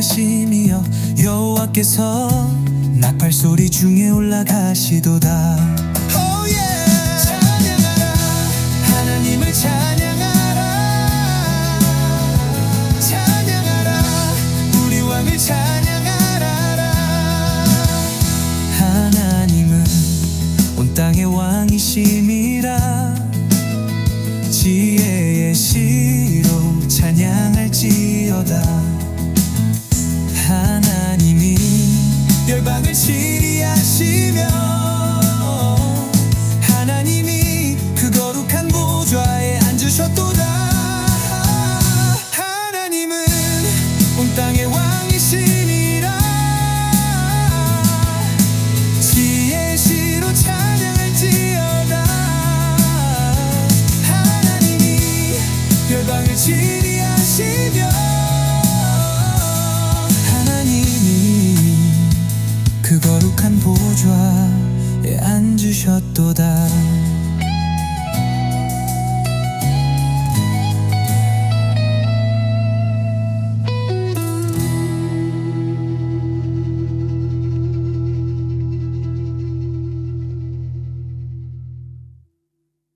가심이여 여호와께서 나팔 소리 중에 올라가시도다. Oh 왕이심이라. 지혜의 시로 찬양 할지어다. 하나님이 열방을 치리하시며 하나님이 그 거룩한 보좌에 앉으셨도다. 하나님은 온 땅의 왕이시니라. 지혜의 시로 찬양할지어다. 하나님이 열방을 치리 하시며 하나님이 그 거룩한 보좌에 앉으셨도다